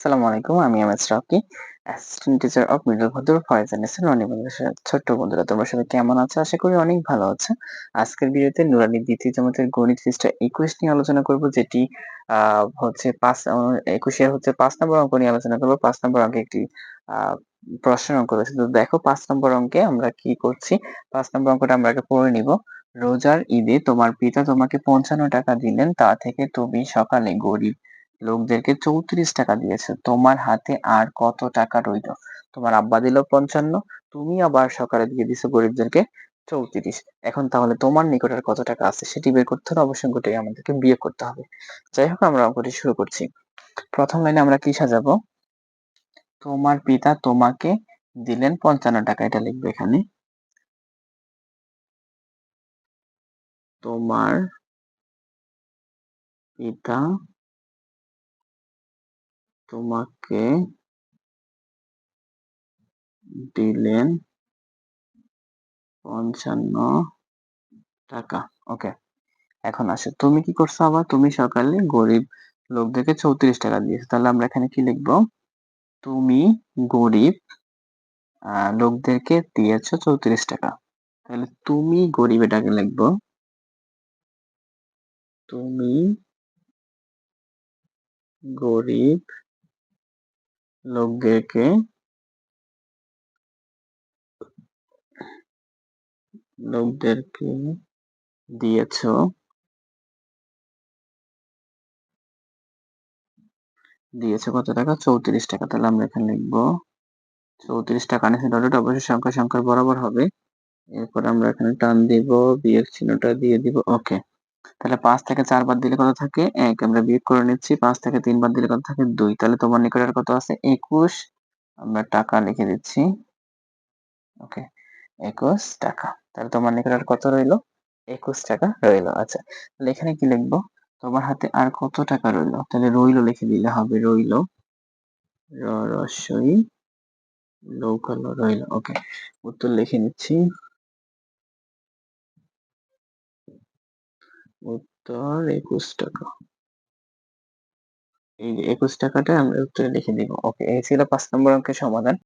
আসসালামু আলাইকুম, আমি MS Rocky assistant teacher of middle ভদ্র ফয়জান এসেন অনেক ছোট্ট বন্ধুরা, তোমরা সবাই কেমন আছো? আশা করি অনেক ভালো আছো। আজকের ভিডিওতে নুরানি দ্বিতীয় জমাতের গণিত পৃষ্ঠা একুশ নিয়ে আলোচনা করব, যেটি হচ্ছে পাঁচ একুশে হচ্ছে পাঁচ নম্বর অঙ্ক নিয়ে আলোচনা করব। পাঁচ নম্বর অঙ্কে একটি আহ প্রশ্নের অঙ্ক রয়েছে। তো দেখো, পাঁচ নম্বর অঙ্কে আমরা কি করছি? পাঁচ নম্বর অঙ্কটা আমরা আগে পড়ে নিব। রোজার ঈদে তোমার পিতা তোমাকে পঞ্চান্ন টাকা দিলেন, তা থেকে তুমি সকালে গরিব লোকদেরকে চৌত্রিশ টাকা দিয়েছে। তোমার হাতে আর কত টাকা রইল? তোমার আব্বা দিল পঞ্চান্ন, তুমি আবার সকালে দিয়ে দিছো গরিবদেরকে চৌত্রিশ। এখন তাহলে তোমার নিকট আর কত টাকা আছে সেটি বের করতে হলে অবশ্যই অঙ্কটাই আমাদেরকে বিয়ে করতে হবে। যাই হোক, আমরা অঙ্কটি শুরু করছি। প্রথম লাইনে আমরা কি সাজাবো? তোমার পিতা তোমাকে দিলেন পঞ্চান্ন টাকা, এটা লিখবে এখানে। তোমার পিতা তোমাকে দিলেন পঞ্চান্ন টাকা। ওকে এখন আসে। তুমি কি করছ আবার? তুমি সকালে গরিব লোকদেরকে চৌত্রিশ টাকা দিয়েছ। তাহলে আমরা এখানে কি লিখব? তুমি গরিব লোকদেরকে দিয়েছ চৌত্রিশ টাকা। তাহলে তুমি গরিব এটাকে লিখব। তুমি গরিব লোকদেরকে লোকদেরকে দিয়েছ? দিয়েছে কত টাকা? চৌত্রিশ টাকা। তাহলে আমরা এখানে লিখব চৌত্রিশ টাকা। নিচে ডট অবশ্যই সংখ্যা, সংখ্যার বরাবর হবে। এরপর আমরা এখানে টান দিব বিয়োগ চিহ্নটা দিয়ে দিব। ওকে তাহলে পাঁচ থেকে চার বার দিলে কত থাকে এক? আমরা বিয়োগ করে নিচ্ছি, পাঁচ থেকে তিন বার দিলে কত থাকে দুই? তাহলে তোমার নিকট আর কত আছে? একুশ। আমরা টাকা লিখে দিচ্ছি। ওকে, একুশ টাকা। তাহলে তোমার নিকট আর কত রইল? একুশ টাকা রইল। আচ্ছা তাহলে এখানে কি লিখব? তোমার হাতে আর কত টাকা রইল? তাহলে রইল লিখে দিলে হবে রইল রসই লৌকালো রইল। ওকে, উত্তর লিখে নিচ্ছি। উত্তর একুশ টাকা। এই একুশ টাকাটা আমরা উত্তরে লিখে দিব ওকে, এই ছিল পাঁচ নম্বর অঙ্কের সমাধান।